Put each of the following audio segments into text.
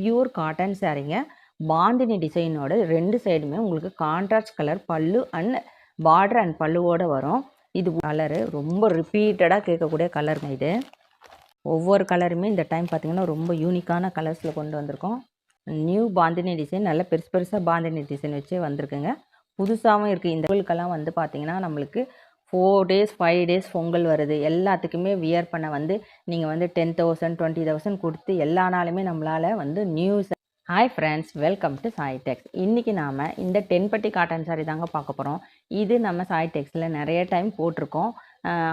Pure cotton சாரீங்க பாந்தினி டிசைனோட ரெண்டு சைடுமே உங்களுக்கு contrast colour pallu and border and பல்லுவோட வரும். இது கலரு ரொம்ப ரிப்பீட்டடாக கேட்கக்கூடிய கலருங்க இது. ஒவ்வொரு கலருமே இந்த டைம் பார்த்தீங்கன்னா ரொம்ப யூனிக்கான கலர்ஸில் கொண்டு வந்திருக்கோம். நியூ பாந்தினி டிசைன் நல்ல பெருசு பெருசாக பாந்தினி டிசைன் வச்சு வந்திருக்குங்க. புதுசாகவும் இருக்குது இந்த பொருளுக்கெல்லாம் வந்து பார்த்திங்கன்னா நம்மளுக்கு four days five days Pongal வருது. எல்லாத்துக்குமே வியர் பண்ண வந்து நீங்கள் வந்து டென் தௌசண்ட் டுவெண்ட்டி தௌசண்ட் கொடுத்து எல்லா நாளுமே நம்மளால் வந்து news hi friends welcome to Sai Tex இன்றைக்கி நாம் இந்த டென்பட்டி காட்டன் சாரி தாங்க பார்க்க போகிறோம் இது நம்ம சாய் டெக்ஸில் நிறைய டைம் போட்டிருக்கோம்.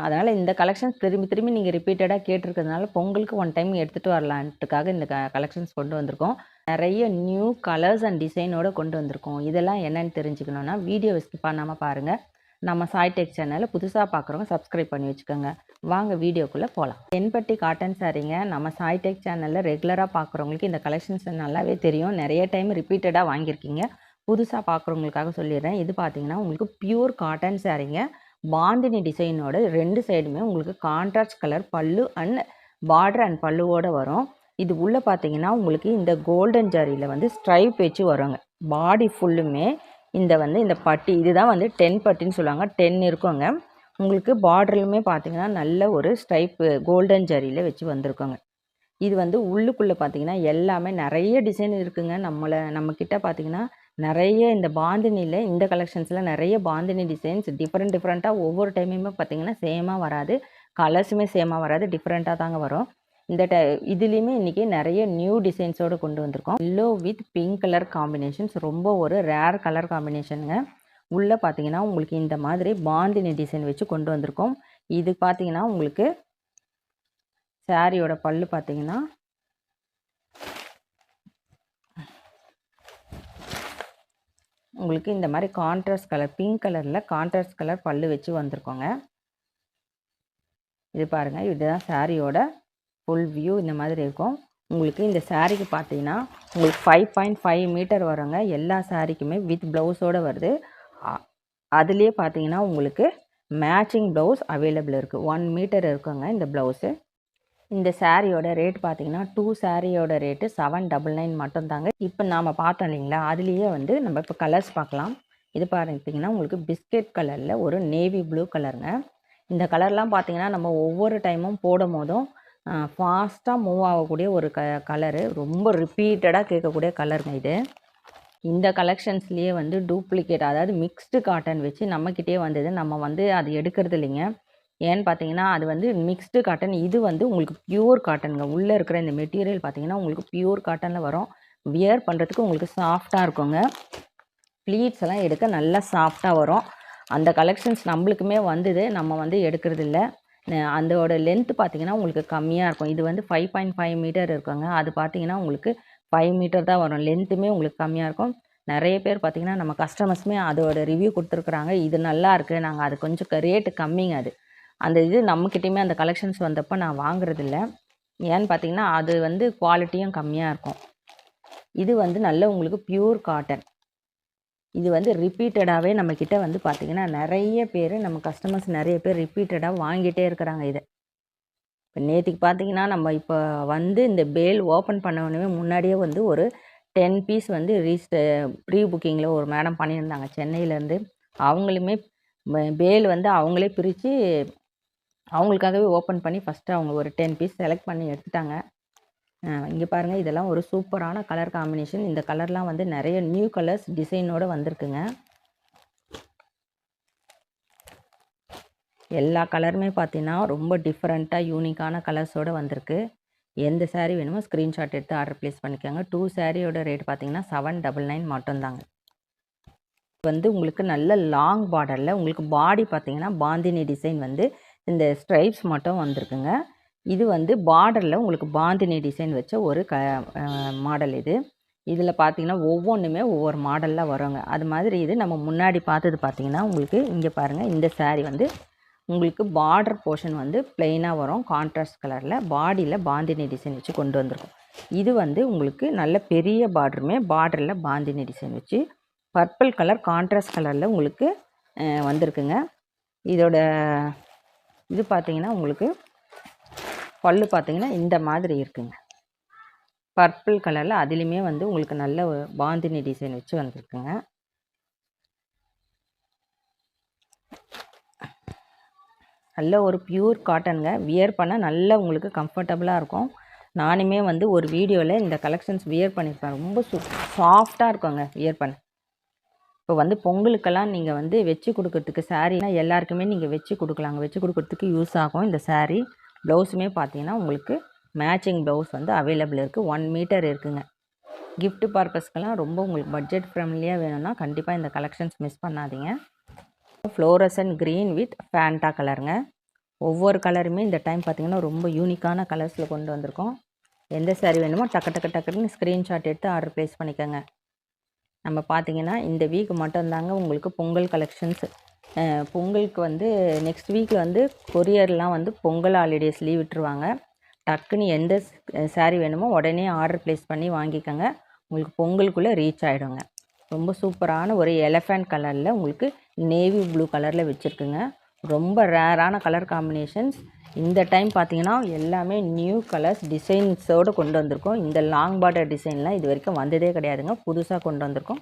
அதனால் இந்த கலெக்ஷன்ஸ் திரும்பி திரும்பி நீங்கள் ரிப்பீட்டடாக கேட்டிருக்கிறதுனால பொங்கலுக்கு ஒன் டைம் எடுத்துகிட்டு வரலான்ட்டுக்காக இந்த க கலெக்ஷன்ஸ் கொண்டு வந்திருக்கோம். நிறைய நியூ கலர்ஸ் அண்ட் டிசைனோடு கொண்டு வந்திருக்கோம். இதெல்லாம் என்னென்னு தெரிஞ்சுக்கணுன்னா வீடியோ ஸ்கிப் பண்ணாமல் பாருங்கள் நம்ம சாய் டெக் சேனலை புதுசாக பார்க்குறவங்க சப்ஸ்கிரைப் பண்ணி வச்சுக்கோங்க. வாங்க வீடியோக்குள்ளே போகலாம் தென்பட்டி காட்டன் சாரீங்க நம்ம சாய் டெக் சேனலில் ரெகுலராக பார்க்குறவங்களுக்கு இந்த கலெக்ஷன்ஸ் நல்லாவே தெரியும். நிறைய டைம் ரிப்பீட்டடாக வாங்கியிருக்கீங்க. புதுசாக பார்க்குறவங்களுக்காக சொல்லிடுறேன். இது பார்த்தீங்கன்னா உங்களுக்கு பியூர் காட்டன் சாரீங்க பாந்தினி டிசைனோட ரெண்டு சைடுமே உங்களுக்கு contrast colour pallu and border and பல்லுவோட வரும். இது உள்ளே பார்த்தீங்கன்னா உங்களுக்கு இந்த கோல்டன் ஜாரியில் வந்து ஸ்ட்ரைப் வச்சு வருங்க. பாடி ஃபுல்லுமே இந்த வந்து இந்த பட்டி இதுதான் வந்து டென் பட்டின்னு சொல்லுவாங்க. டென் இருக்குங்க. உங்களுக்கு பார்டர்லுமே பார்த்தீங்கன்னா நல்ல ஒரு ஸ்ட்ரைப்பு கோல்டன் ஜரியில் வச்சு வந்திருக்கோங்க. இது வந்து உள்ளுக்குள்ளே பார்த்தீங்கன்னா எல்லாமே நிறைய டிசைன் இருக்குங்க. நம்மளை நம்மக்கிட்ட பார்த்தீங்கன்னா நிறைய இந்த பாந்தினியில் இந்த கலெக்ஷன்ஸில் நிறைய பாந்தினி டிசைன்ஸ் டிஃப்ரெண்ட் டிஃப்ரெண்ட்டாக ஒவ்வொரு டைமுமே பார்த்தீங்கன்னா சேமாக வராது. கலர்ஸுமே சேமாக வராது. டிஃப்ரெண்ட்டாக தாங்க வரும். இந்த ட இதுலேயுமே இன்றைக்கி நிறைய நியூ டிசைன்ஸோடு கொண்டு வந்திருக்கோம். Yellow with pink colour combinations ரொம்ப ஒரு ரேர் கலர் காம்பினேஷனுங்க உள்ளே பார்த்தீங்கன்னா உங்களுக்கு இந்த மாதிரி பாந்தினி டிசைன் வச்சு கொண்டு வந்திருக்கோம். இது பார்த்தீங்கன்னா உங்களுக்கு சாரியோட பல்லு பார்த்தீங்கன்னா உங்களுக்கு இந்த மாதிரி கான்ட்ராஸ்ட் கலர் பிங்க் கலரில் கான்ட்ராஸ்ட் கலர் பல்லு வச்சு வந்திருக்கோங்க. இது பாருங்கள் இதுதான் சாரியோட ஃபுல் வியூ இந்த மாதிரி இருக்கும். உங்களுக்கு இந்த சாரீக்கு பார்த்தீங்கன்னா உங்களுக்கு ஃபைவ் பாயிண்ட் ஃபைவ் மீட்டர் வருங்க. எல்லா சாரீக்குமே வித் ப்ளவுஸோடு வருது. அதுலேயே பார்த்தீங்கன்னா உங்களுக்கு மேட்சிங் ப்ளவுஸ் அவைலபிள் இருக்குது ஒன் மீட்டர் இருக்குங்க இந்த ப்ளவுஸு இந்த சாரியோட ரேட் பார்த்தீங்கன்னா டூ சாரியோட ரேட்டு செவன் டபுள் நைன் மட்டும்தாங்க இப்போ நாம் பார்த்தோம் இல்லைங்களா? அதுலேயே வந்து நம்ம இப்போ கலர்ஸ் பார்க்கலாம். இது பார்த்தீங்கன்னா உங்களுக்கு பிஸ்கெட் கலரில் ஒரு நேவி ப்ளூ கலருங்க இந்த கலர்லாம் பார்த்தீங்கன்னா நம்ம ஒவ்வொரு டைமும் போடும் போதும் ஃபாஸ்ட்டாக மூவ் ஆகக்கூடிய ஒரு க கலரு ரொம்ப ரிப்பீட்டடாக கேட்கக்கூடிய கலருங்க இது. இந்த கலெக்ஷன்ஸ்லேயே வந்து டூப்ளிகேட் அதாவது மிக்ஸ்டு காட்டன் வச்சு நம்மக்கிட்டே வந்தது. நம்ம வந்து அது எடுக்கிறது இல்லைங்க. ஏன்னு பார்த்தீங்கன்னா அது வந்து மிக்ஸ்டு காட்டன் இது வந்து உங்களுக்கு பியூர் காட்டனுங்க உள்ளே இருக்கிற இந்த மெட்டீரியல் பார்த்தீங்கன்னா உங்களுக்கு பியூர் காட்டனில் வரும். வியர் பண்ணுறதுக்கு உங்களுக்கு சாஃப்டாக இருக்குங்க. ப்ளீட்ஸ் எல்லாம் எடுக்க நல்லா சாஃப்டாக வரும். அந்த கலெக்ஷன்ஸ் நம்மளுக்குமே வந்தது. நம்ம வந்து எடுக்கிறது இல்லை. அதோட லென்த்து பார்த்தீங்கன்னா உங்களுக்கு கம்மியாக இருக்கும். இது வந்து ஃபைவ் பாயிண்ட் ஃபைவ் மீட்டர் இருக்குங்க. அது பார்த்தீங்கன்னா உங்களுக்கு ஃபைவ் மீட்டர் தான் வரும். லென்த்துமே உங்களுக்கு கம்மியாக இருக்கும். நிறைய பேர் பார்த்திங்கன்னா நம்ம கஸ்டமர்ஸுமே அதோட ரிவ்யூ கொடுத்துருக்குறாங்க. இது நல்லா இருக்குது நாங்கள் அது கொஞ்சம் ரேட்டு கம்மிங்க அது. அந்த இது நம்மக்கிட்டேயுமே அந்த கலெக்ஷன்ஸ் வந்தப்போ நான் வாங்குறதில்ல. ஏன்னு பார்த்தீங்கன்னா அது வந்து குவாலிட்டியும் கம்மியாக இருக்கும். இது வந்து நல்ல உங்களுக்கு பியூர் காட்டன் இது வந்து ரிப்பீட்டடாகவே நம்மக்கிட்ட வந்து பார்த்திங்கன்னா நிறைய பேர் நம்ம கஸ்டமர்ஸ் நிறைய பேர் ரிப்பீட்டடாக வாங்கிட்டே இருக்கிறாங்க இதை. இப்போ நேற்றுக்கு பார்த்தீங்கன்னா நம்ம இப்போ வந்து இந்த பேல் ஓப்பன் பண்ண முன்னாடியே வந்து ஒரு டென் பீஸ் வந்து ரீஸ்ட ப்ரீ புக்கிங்கில் ஒரு மேடம் பண்ணியிருந்தாங்க. சென்னையிலேருந்து அவங்களுமே பேல் வந்து அவங்களே பிரித்து அவங்களுக்காகவே ஓப்பன் பண்ணி ஃபஸ்ட்டு அவங்க ஒரு டென் பீஸ் செலக்ட் பண்ணி எடுத்துட்டாங்க. இங்கே பாருங்கள் இதெல்லாம் ஒரு சூப்பரான கலர் காம்பினேஷன் இந்த கலர்லாம் வந்து நிறைய நியூ கலர்ஸ் டிசைனோடு வந்திருக்குங்க. எல்லா கலருமே பார்த்தீங்கன்னா ரொம்ப டிஃப்ரெண்ட்டாக யூனிக்கான கலர்ஸோடு வந்திருக்கு. எந்த சேரீ வேணுமோ ஸ்க்ரீன்ஷாட் எடுத்து ஆர்டர் ப்ளேஸ் பண்ணிக்கோங்க. டூ சாரியோட ரேட் பார்த்தீங்கன்னா செவன் டபுள் நைன் மட்டும்தாங்க. வந்து உங்களுக்கு நல்ல லாங் பார்டரில் உங்களுக்கு பாடி பார்த்தீங்கன்னா பாந்தினி டிசைன் வந்து இந்த ஸ்ட்ரைப்ஸ் மட்டும் வந்திருக்குங்க. இது வந்து பார்டரில் உங்களுக்கு பாந்தினி டிசைன் வச்ச ஒரு க மாடல் இது. இதில் பார்த்தீங்கன்னா ஒவ்வொன்றுமே ஒவ்வொரு மாடலில் வருங்க. அது மாதிரி இது நம்ம முன்னாடி பார்த்தது பார்த்தீங்கன்னா உங்களுக்கு இங்கே பாருங்கள் இந்த சேரீ வந்து உங்களுக்கு பார்டர் போர்ஷன் வந்து பிளெயினாக வரும். கான்ட்ராஸ்ட் கலரில் பாடியில் பாந்தினி டிசைன் வச்சு கொண்டு வந்திருக்கும். இது வந்து உங்களுக்கு நல்ல பெரிய பார்டருமே பார்டரில் பாந்தினி டிசைன் வச்சு பர்பிள் கலர் கான்ட்ராஸ்ட் கலரில் உங்களுக்கு வந்திருக்குங்க. இதோட இது பார்த்திங்கன்னா உங்களுக்கு பல்லு பார்த்தீங்கன்னா இந்த மாதிரி இருக்குங்க. பர்பிள் கலரில் அதுலேயுமே வந்து உங்களுக்கு நல்ல பாந்தினி டிசைன் வச்சு வந்திருக்குங்க. நல்ல ஒரு பியூர் காட்டனுங்க வியர் பண்ண நல்ல உங்களுக்கு கம்ஃபர்டபுளாக இருக்கும். நானுமே வந்து ஒரு வீடியோவில் இந்த கலெக்ஷன்ஸ் வியர் பண்ணியிருப்பேன் ரொம்ப சு சாஃப்டாக இருக்குங்க வியர் பண்ண. இப்போ வந்து பொங்கலுக்கெல்லாம் நீங்கள் வந்து வச்சு கொடுக்கறதுக்கு சாரீனா எல்லாருக்குமே நீங்கள் வச்சு கொடுக்கலாங்க. வச்சு கொடுக்கறதுக்கு யூஸ் ஆகும் இந்த சாரீ ப்ளவுஸுமே பார்த்தீங்கன்னா உங்களுக்கு மேட்சிங் ப்ளவுஸ் வந்து அவைலபிள் இருக்குது ஒன் மீட்டர் இருக்குங்க. கிஃப்ட் பர்பஸ்க்கெல்லாம் ரொம்ப உங்களுக்கு பட்ஜெட் ஃப்ரெண்ட்லியாக வேணும்னா கண்டிப்பாக இந்த கலெக்ஷன்ஸ் மிஸ் பண்ணாதீங்க. ஃப்ளோரசன் க்ரீன் வித் ஃபேண்டா கலருங்க. ஒவ்வொரு கலருமே இந்த டைம் பார்த்தீங்கன்னா ரொம்ப யூனிக்கான கலர்ஸில் கொண்டு வந்திருக்கோம். எந்த saree வேணுமோ டக்கு டக்கு டக்குன்னு ஸ்க்ரீன்ஷாட் எடுத்து ஆர்டர் ப்ளேஸ் பண்ணிக்கோங்க. நம்ம பார்த்தீங்கன்னா இந்த வீக் மட்டும்தாங்க உங்களுக்கு பொங்கல் கலெக்ஷன்ஸ் பொங்கலுக்கு வந்து நெக்ஸ்ட் வீக்கில் வந்து கொரியர்லாம் வந்து பொங்கல் ஹாலிடேஸ் லீவ் விட்டுருவாங்க. டக்குன்னு எந்த சாரீ வேணுமோ உடனே ஆர்டர் ப்ளேஸ் பண்ணி வாங்கிக்கோங்க. உங்களுக்கு பொங்கலுக்குள்ளே ரீச் ஆகிடுங்க ரொம்ப சூப்பரான ஒரு எலஃபண்ட் கலரில் உங்களுக்கு நேவி ப்ளூ கலரில் வச்சுருக்குங்க. ரொம்ப ரேரான கலர் காம்பினேஷன்ஸ் இந்த டைம் பார்த்தீங்கன்னா எல்லாமே நியூ கலர்ஸ் டிசைன்ஸோடு கொண்டு வந்திருக்கோம். இந்த லாங் பார்டர் டிசைன்லாம் இது வரைக்கும் வந்ததே கிடையாதுங்க. புதுசாக கொண்டு வந்திருக்கோம்.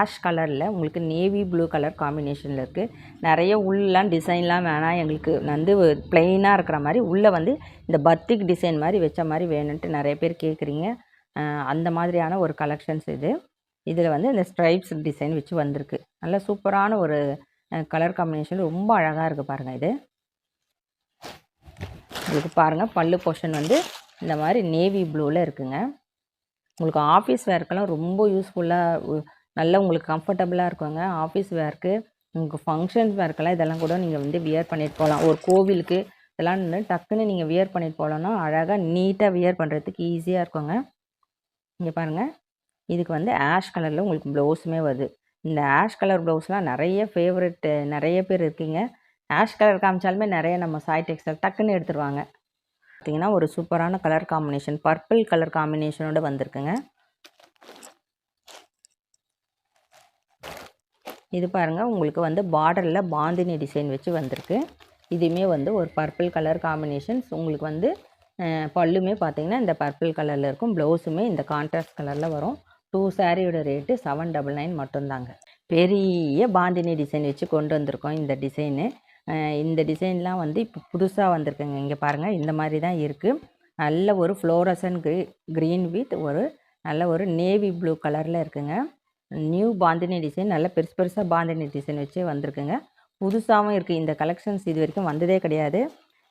ஆஷ் கலரில் உங்களுக்கு நேவி ப்ளூ கலர் காம்பினேஷனில் இருக்குது நிறைய உள்ளெலாம் டிசைன்லாம் வேணாம். எங்களுக்கு வந்து பிளெயினாக இருக்கிற மாதிரி உள்ளே வந்து இந்த பத்திக் டிசைன் மாதிரி வச்ச மாதிரி வேணும்ன்ட்டு நிறைய பேர் கேட்குறீங்க அந்த மாதிரியான ஒரு கலெக்ஷன்ஸ் இது. இதில் வந்து இந்த ஸ்ட்ரைப்ஸ் டிசைன் வச்சு வந்திருக்கு. நல்ல சூப்பரான ஒரு கலர் காம்பினேஷன் ரொம்ப அழகாக இருக்குது பாருங்கள் இது. உங்களுக்கு பாருங்கள் பல்லு போர்ஷன் வந்து இந்த மாதிரி நேவி ப்ளூவில் இருக்குங்க. உங்களுக்கு ஆஃபீஸ் வேர்க்கெல்லாம் ரொம்ப யூஸ்ஃபுல்லாக நல்லா உங்களுக்கு கம்ஃபர்டபுளாக இருக்குங்க. ஆஃபீஸ் வேர்க்கு உங்களுக்கு ஃபங்க்ஷன்ஸ் வேர்க்கெல்லாம் இதெல்லாம் கூட நீங்கள் வந்து வியர் பண்ணிட்டு போகலாம். ஒரு கோவிலுக்கு இதெல்லாம் டக்குன்னு நீங்கள் வியர் பண்ணிட்டு போகலன்னா அழகாக நீட்டாக வியர் பண்ணுறதுக்கு ஈஸியாக இருக்குங்க. இங்கே பாருங்கள் இதுக்கு வந்து ஆஷ் கலரில் உங்களுக்கு ப்ளவுஸுமே வருது. இந்த ஆஷ் கலர் ப்ளவுஸ்லாம் நிறைய ஃபேவரெட் நிறைய பேர் இருக்கீங்க. ஆஷ் கலர் காமிச்சாலுமே நிறைய நம்ம சாய் டெக்ஸ்டைல் டக்குன்னு எடுத்துருவாங்க. பார்த்தீங்கன்னா ஒரு சூப்பரான கலர் காம்பினேஷன் பர்பிள் கலர் காம்பினேஷனோட வந்திருக்குங்க. இது பாருங்கள் உங்களுக்கு வந்து பார்டரில் பாந்தினி டிசைன் வச்சு வந்திருக்கு. இதுவுமே வந்து ஒரு பர்பிள் கலர் காம்பினேஷன்ஸ் உங்களுக்கு வந்து பல்லுமே பார்த்தீங்கன்னா இந்த பர்பிள் கலரில் இருக்கும். ப்ளவுஸுமே இந்த கான்ட்ராஸ்ட் கலரில் வரும். டூ சாரியோட ரேட்டு செவன் டபுள் நைன் மட்டும்தாங்க. பெரிய பாந்தினி டிசைன் வச்சு கொண்டு வந்திருக்கோம் இந்த டிசைனு இந்த டிசைன்லாம் வந்து இப்போ புதுசாக வந்திருக்குங்க. இங்கே பாருங்கள் இந்த மாதிரி தான் இருக்குது நல்ல ஒரு ஃப்ளோரசன் க்ரீ க்ரீன் வித் ஒரு நல்ல ஒரு நேவி ப்ளூ கலரில் இருக்குங்க. நியூ பாந்தினி டிசைன் நல்ல பெருசு பெருசாக பாந்தினி டிசைன் வச்சு வந்திருக்குங்க. புதுசாகவும் இருக்குது இந்த கலெக்ஷன்ஸ் இது வரைக்கும் வந்ததே கிடையாது.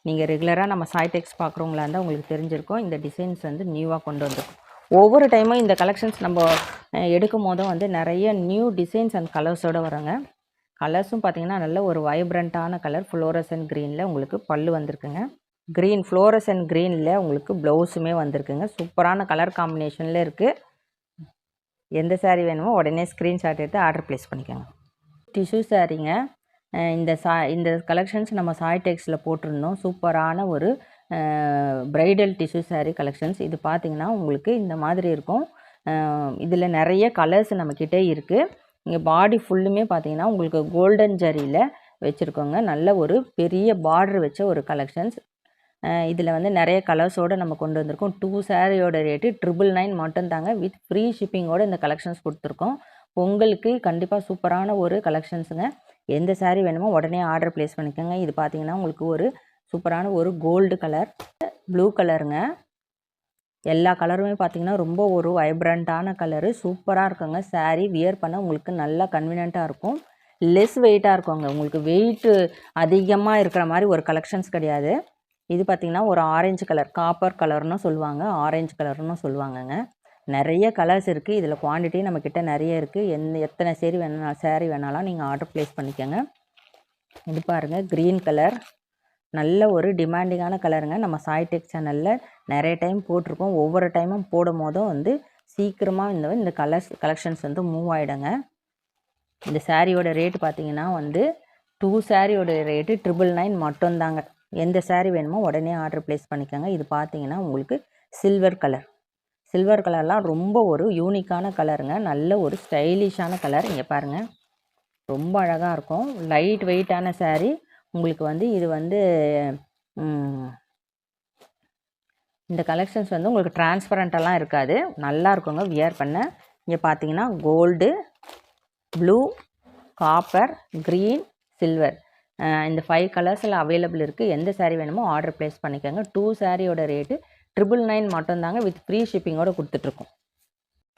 நீங்கள் ரெகுலராக நம்ம சாய்டெக்ஸ் பார்க்குறவங்களா இருந்தால் உங்களுக்கு தெரிஞ்சிருக்கும். இந்த டிசைன்ஸ் வந்து நியூவாக கொண்டு வந்திருக்கும். ஒவ்வொரு டைமும் இந்த கலெக்ஷன்ஸ் நம்ம எடுக்கும் போதும் வந்து நிறைய நியூ டிசைன்ஸ் அண்ட் கலர்ஸோடு வரோங்க. கலர்ஸும் பார்த்தீங்கன்னா நல்ல ஒரு வைப்ரண்ட்டான கலர் ஃப்ளோரசன் க்ரீனில் உங்களுக்கு பல்லு வந்திருக்குங்க. க்ரீன் ஃப்ளோரசன் க்ரீனில் உங்களுக்கு ப்ளவுஸுமே வந்திருக்குங்க. சூப்பரான கலர் காம்பினேஷனில் இருக்குது எந்த சாரீ வேணுமோ உடனே ஸ்க்ரீன்ஷாட் எடுத்து ஆர்டர் ப்ளேஸ் பண்ணிக்கோங்க. டிஷ்யூ சாரீங்க இந்த சா இந்த கலெக்ஷன்ஸ் நம்ம சாய் டெக்ஸில் போட்டிருந்தோம். சூப்பரான ஒரு ப்ரைடல் டிஷ்யூ சாரீ கலெக்ஷன்ஸ் இது பார்த்திங்கன்னா உங்களுக்கு இந்த மாதிரி இருக்கும். இதில் நிறைய கலர்ஸ் நம்மக்கிட்டே இருக்குது இங்கே பாடி ஃபுல்லுமே பார்த்தீங்கன்னா உங்களுக்கு கோல்டன் ஜரியில் வச்சுருக்கோங்க. நல்ல ஒரு பெரிய பார்டர் வச்ச ஒரு கலெக்ஷன்ஸ் இதில் வந்து நிறைய கலர்ஸோடு நம்ம கொண்டு வந்திருக்கோம். டூ சாரியோட ரேட்டு ட்ரிபிள் நைன் மட்டும் தாங்க. வித் ஃப்ரீ ஷிப்பிங்கோட இந்த கலெக்ஷன்ஸ் கொடுத்துருக்கோம். பொங்கலுக்கு கண்டிப்பாக சூப்பரான ஒரு கலெக்ஷன்ஸுங்க எந்த சாரீ வேணுமோ உடனே ஆர்டர் ப்ளேஸ் பண்ணிக்கோங்க. இது பார்த்தீங்கன்னா உங்களுக்கு ஒரு சூப்பரான ஒரு கோல்டு கலர் ப்ளூ கலருங்க எல்லா கலருமே பார்த்தீங்கன்னா ரொம்ப ஒரு வைப்ரண்ட்டான கலரு சூப்பராக இருக்குங்க. சாரீ வியர் பண்ண உங்களுக்கு நல்லா கன்வீனியண்ட்டாக இருக்கும். லெஸ் வெயிட்டாக இருக்குங்க. உங்களுக்கு வெயிட்டு அதிகமாக இருக்கிற மாதிரி ஒரு கலெக்ஷன்ஸ் கிடையாது. இது பார்த்திங்கன்னா ஒரு ஆரஞ்சு கலர் காப்பர் கலர்னு சொல்லுவாங்க. ஆரஞ்சு கலர்னு சொல்லுவாங்கங்க. நிறைய கலர்ஸ் இருக்குது இதில் குவான்டிட்டி நம்மக்கிட்ட நிறைய இருக்குது எந்த எத்தனை சேரீ வேணாலும் சேரீ வேணாலும் நீங்கள் ஆர்டர் ப்ளேஸ் பண்ணிக்கோங்க. இது பாருங்கள் க்ரீன் கலர் நல்ல ஒரு டிமாண்டிங்கான கலருங்க நம்ம சாய்டெக் சேனலில் நிறைய டைம் போட்டிருக்கோம். ஒவ்வொரு டைமும் போடும் போதும் வந்து சீக்கிரமாக இந்த இந்த கலர்ஸ் கலெக்ஷன்ஸ் வந்து மூவ் ஆகிடுங்க இந்த சாரியோட ரேட் பார்த்தீங்கன்னா வந்து டூ சாரியோட ரேட்டு ட்ரிபிள் நைன் மட்டும்தாங்க. எந்த சாரீ வேணுமோ உடனே ஆர்டர் ப்ளேஸ் பண்ணிக்கோங்க. இது பார்த்தீங்கன்னா உங்களுக்கு சில்வர் கலர் சில்வர் கலர்லாம் ரொம்ப ஒரு யூனிக்கான கலருங்க நல்ல ஒரு ஸ்டைலிஷான கலர் இங்கே பாருங்கள் ரொம்ப அழகாக இருக்கும். லைட் வெயிட்டான சாரீ உங்களுக்கு வந்து இது வந்து இந்த கலெக்ஷன்ஸ் வந்து உங்களுக்கு டிரான்ஸ்பரண்ட்டெல்லாம் இருக்காது. நல்லா இருக்குங்க வியர் பண்ண. இங்கே பார்த்தீங்கன்னா gold blue copper green silver இந்த ஃபைவ் கலர்ஸில் அவைலபிள் இருக்குது எந்த சாரீ வேணுமோ ஆர்டர் ப்ளேஸ் பண்ணிக்கோங்க. டூ சாரியோட ரேட்டு ட்ரிபிள் நைன் மட்டும்தாங்க வித் ஃப்ரீ ஷிப்பிங்கோட கொடுத்துட்ருக்கோம்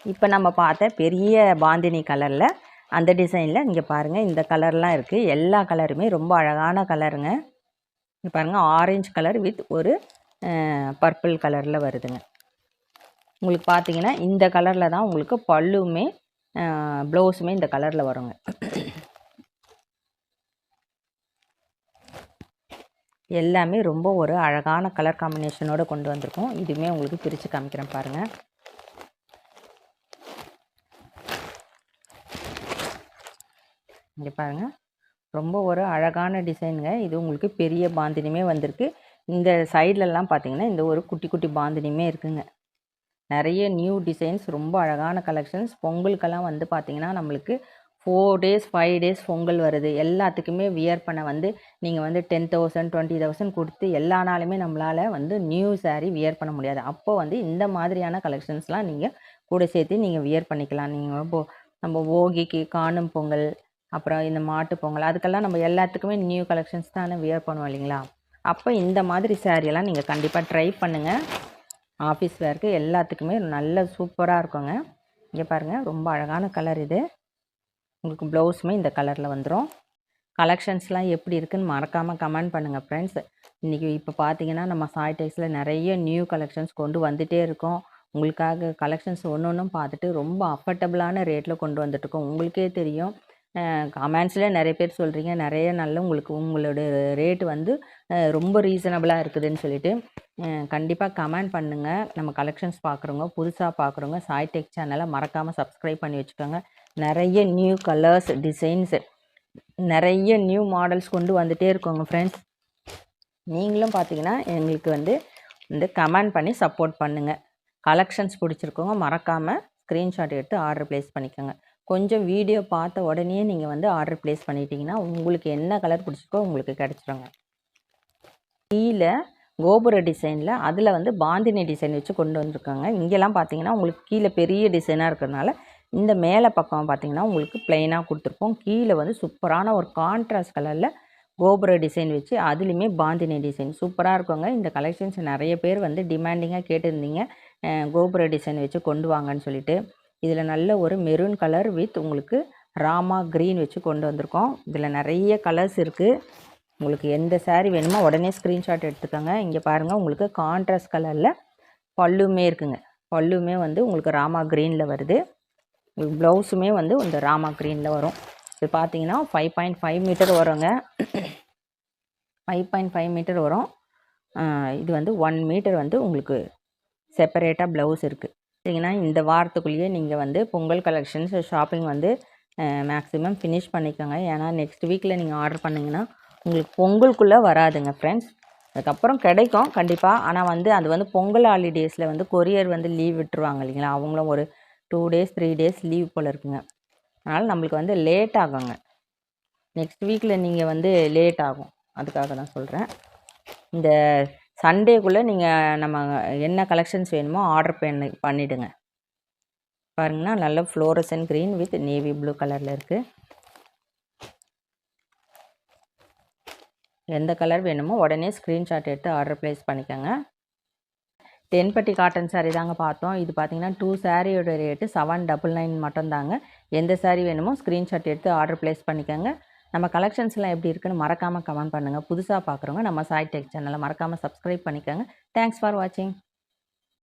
இப்போ நம்ம பார்த்த பெரிய பாந்தினி கலரில் அந்த டிசைனில் இங்கே பாருங்கள் இந்த கலர்லாம் இருக்குது எல்லா கலருமே ரொம்ப அழகான கலருங்க. இங்கே பாருங்கள் ஆரஞ்சு கலர் வித் ஒரு பர்பிள் கலரில் வருதுங்க. உங்களுக்கு பார்த்தீங்கன்னா இந்த கலரில் தான் உங்களுக்கு பல்லுமே ப்ளவுஸுமே இந்த கலரில் வருங்க. எல்லாமே ரொம்ப ஒரு அழகான கலர் காம்பினேஷனோடு கொண்டு வந்திருக்கோம். இதுவுமே உங்களுக்கு பிரித்து காமிக்கிறேன் பாருங்கள் இங்கே பாருங்கள் ரொம்ப ஒரு அழகான டிசைனுங்க. இது உங்களுக்கு பெரிய பாந்தினியுமே வந்திருக்கு. இந்த சைட்லலாம் பார்த்தீங்கன்னா இந்த ஒரு குட்டி குட்டி பாந்தினியுமே இருக்குங்க. நிறைய நியூ டிசைன்ஸ் ரொம்ப அழகான கலெக்ஷன்ஸ் பொங்கலுக்கெல்லாம் வந்து பார்த்தீங்கன்னா நம்மளுக்கு four days five days Pongal வருது. எல்லாத்துக்குமே வியர் பண்ண வந்து நீங்கள் வந்து டென் தௌசண்ட் டுவெண்ட்டி தௌசண்ட் கொடுத்து எல்லா நாளுமே நம்மளால் வந்து நியூ சாரீ வியர் பண்ண முடியாது. அப்போது வந்து இந்த மாதிரியான கலெக்ஷன்ஸ்லாம் நீங்கள் கூட சேர்த்து நீங்கள் வியர் பண்ணிக்கலாம். நீங்கள் இப்போ நம்ம ஓகிக்கு காணும் பொங்கல் அப்புறம் இந்த மாட்டு பொங்கல் அதுக்கெல்லாம் நம்ம எல்லாத்துக்குமே நியூ கலெக்ஷன்ஸ் தானே வியர் பண்ணுவோம் இல்லைங்களா? அப்போ இந்த மாதிரி சேரீயெல்லாம் நீங்கள் கண்டிப்பாக ட்ரை பண்ணுங்கள் ஆஃபீஸ் வேர்க்கு எல்லாத்துக்குமே நல்ல சூப்பராக இருக்குங்க. இங்கே பாருங்கள் ரொம்ப அழகான கலர் இது. உங்களுக்கு ப்ளவுஸுமே இந்த கலரில் வந்துடும் கலெக்ஷன்ஸ்லாம் எப்படி இருக்குன்னு மறக்காமல் கமெண்ட் பண்ணுங்கள் ஃப்ரெண்ட்ஸ் இன்றைக்கி இப்போ பார்த்தீங்கன்னா நம்ம சாய் டெக்ஸில் நிறைய நியூ கலெக்ஷன்ஸ் கொண்டு வந்துகிட்டே இருக்கோம். உங்களுக்காக கலெக்ஷன்ஸ் ஒன்று ஒன்றும் பார்த்துட்டு ரொம்ப அஃபர்டபுளான ரேட்டில் கொண்டு வந்துட்டுருக்கோம் உங்களுக்கே தெரியும். கமெண்ட்ஸில் நிறைய பேர் சொல்கிறீங்க நிறைய நல்ல உங்களுக்கு உங்களோட ரேட் வந்து ரொம்ப ரீசனபிளாக இருக்குதுன்னு சொல்லிட்டு கண்டிப்பாக கமெண்ட் பண்ணுங்கள் நம்ம கலெக்ஷன்ஸ் பார்க்குறவங்க புதுசாக பார்க்குறவங்க சாய் டெக் சேனலை மறக்காமல் சப்ஸ்கிரைப் பண்ணி வச்சுக்கோங்க. நிறைய நியூ கலர்ஸ் டிசைன்ஸ் நிறைய நியூ மாடல்ஸ் கொண்டு வந்துகிட்டே இருக்கோங்க ஃப்ரெண்ட்ஸ் நீங்களும் பார்த்தீங்கன்னா எங்களுக்கு வந்து இந்த கமெண்ட் பண்ணி சப்போர்ட் பண்ணுங்கள் கலெக்ஷன்ஸ் பிடிச்சிருக்கோங்க மறக்காமல் ஸ்க்ரீன்ஷாட் எடுத்து ஆர்டர் ப்ளேஸ் பண்ணிக்கோங்க. கொஞ்சம் வீடியோ பார்த்த உடனே நீங்கள் வந்து ஆர்டர் ப்ளேஸ் பண்ணிட்டீங்கன்னா உங்களுக்கு என்ன கலர் பிடிச்சிருக்கோ உங்களுக்கு கிடச்சிருங்க. கீழே கோபுர டிசைனில் அதில் வந்து பாந்தினி டிசைன் வச்சு கொண்டு வந்திருக்காங்க. இங்கெல்லாம் பார்த்தீங்கன்னா உங்களுக்கு கீழே பெரிய டிசைனாக இருக்கிறதுனால இந்த மேலே பக்கம் பார்த்தீங்கன்னா உங்களுக்கு பிளெயினாக கொடுத்துருப்போம். கீழே வந்து சூப்பரான ஒரு கான்ட்ராஸ்ட் கலரில் கோபுர டிசைன் வச்சு அதுலேயுமே பாந்தினி டிசைன் சூப்பராக இருக்குங்க. இந்த கலெக்ஷன்ஸ் நிறைய பேர் வந்து டிமாண்டிங்காக கேட்டிருந்தீங்க. கோபுர டிசைன் வச்சு கொண்டு வாங்கன்னு சொல்லிட்டு. இதில் நல்ல ஒரு மெரூன் கலர் வித் உங்களுக்கு ராமா க்ரீன் வச்சு கொண்டு வந்திருக்கோம். இதில் நிறைய கலர்ஸ் இருக்குது உங்களுக்கு எந்த சாரீ வேணுமோ உடனே ஸ்க்ரீன்ஷாட் எடுத்துக்கோங்க. இங்கே பாருங்கள் உங்களுக்கு கான்ட்ராஸ்ட் கலரில் பல்லுமே இருக்குங்க. பல்லுமே வந்து உங்களுக்கு ராமா க்ரீனில் வருது. உங்களுக்கு ப்ளவுஸுமே வந்து இந்த ராமா க்ரீனில் வரும். இது பார்த்தீங்கன்னா ஃபைவ் பாயிண்ட் ஃபைவ் மீட்டர் வருங்க. ஃபைவ் பாயிண்ட் ஃபைவ் மீட்டர் வரும். இது வந்து ஒன் மீட்டர் வந்து உங்களுக்கு செப்பரேட்டாக ப்ளவுஸ் இருக்குது பார்த்தீங்கன்னா இந்த வாரத்துக்குள்ளேயே நீங்கள் வந்து பொங்கல் கலெக்ஷன்ஸ் ஷாப்பிங் வந்து மேக்ஸிமம் ஃபினிஷ் பண்ணிக்கோங்க. ஏன்னா நெக்ஸ்ட் வீக்கில் நீங்கள் ஆர்டர் பண்ணிங்கன்னா உங்களுக்கு பொங்கலுக்குள்ளே வராதுங்க ஃப்ரெண்ட்ஸ் அதுக்கப்புறம் கிடைக்கும் கண்டிப்பாக ஆனால் வந்து அது வந்து பொங்கல் ஹாலிடேஸில் வந்து கொரியர் வந்து லீவ் விட்டுருவாங்க இல்லைங்களா? அவங்களும் ஒரு two days three days leave போல் இருக்குங்க. அதனால் நம்மளுக்கு வந்து லேட் ஆகுங்க. நெக்ஸ்ட் வீக்கில் நீங்கள் வந்து லேட் ஆகும். அதுக்காக தான் சொல்கிறேன் இந்த சண்டேக்குள்ளே நீங்கள் நம்ம என்ன கலெக்ஷன்ஸ் வேணுமோ ஆர்டர் பண்ணி பண்ணிவிடுங்க பாருங்கன்னா நல்ல fluorescent green with navy blue கலரில் இருக்குது எந்த கலர் வேணுமோ உடனே ஸ்க்ரீன்ஷாட் எடுத்து ஆர்டர் ப்ளேஸ் பண்ணிக்கோங்க. தென்பட்டி காட்டன் சாரீ தாங்க பார்த்தோம். இது பார்த்திங்கன்னா டூ சாரியோட ரேட்டு செவன் டபுள் நைன் மட்டும்தாங்க. எந்த சாரீ வேணுமோ ஸ்க்ரீன்ஷாட் எடுத்து ஆர்டர் ப்ளேஸ் பண்ணிக்கோங்க. நம்ம கலெக்ஷன்ஸ்லாம் எப்படி இருக்குன்னு மறக்காமல் கமெண்ட் பண்ணுங்கள் புதுசாக பார்க்குறவங்க நம்ம சாய் டெக் சேனலை மறக்காமல் சப்ஸ்கிரைப் பண்ணிக்கோங்க. தேங்க்ஸ் ஃபார் வாட்சிங்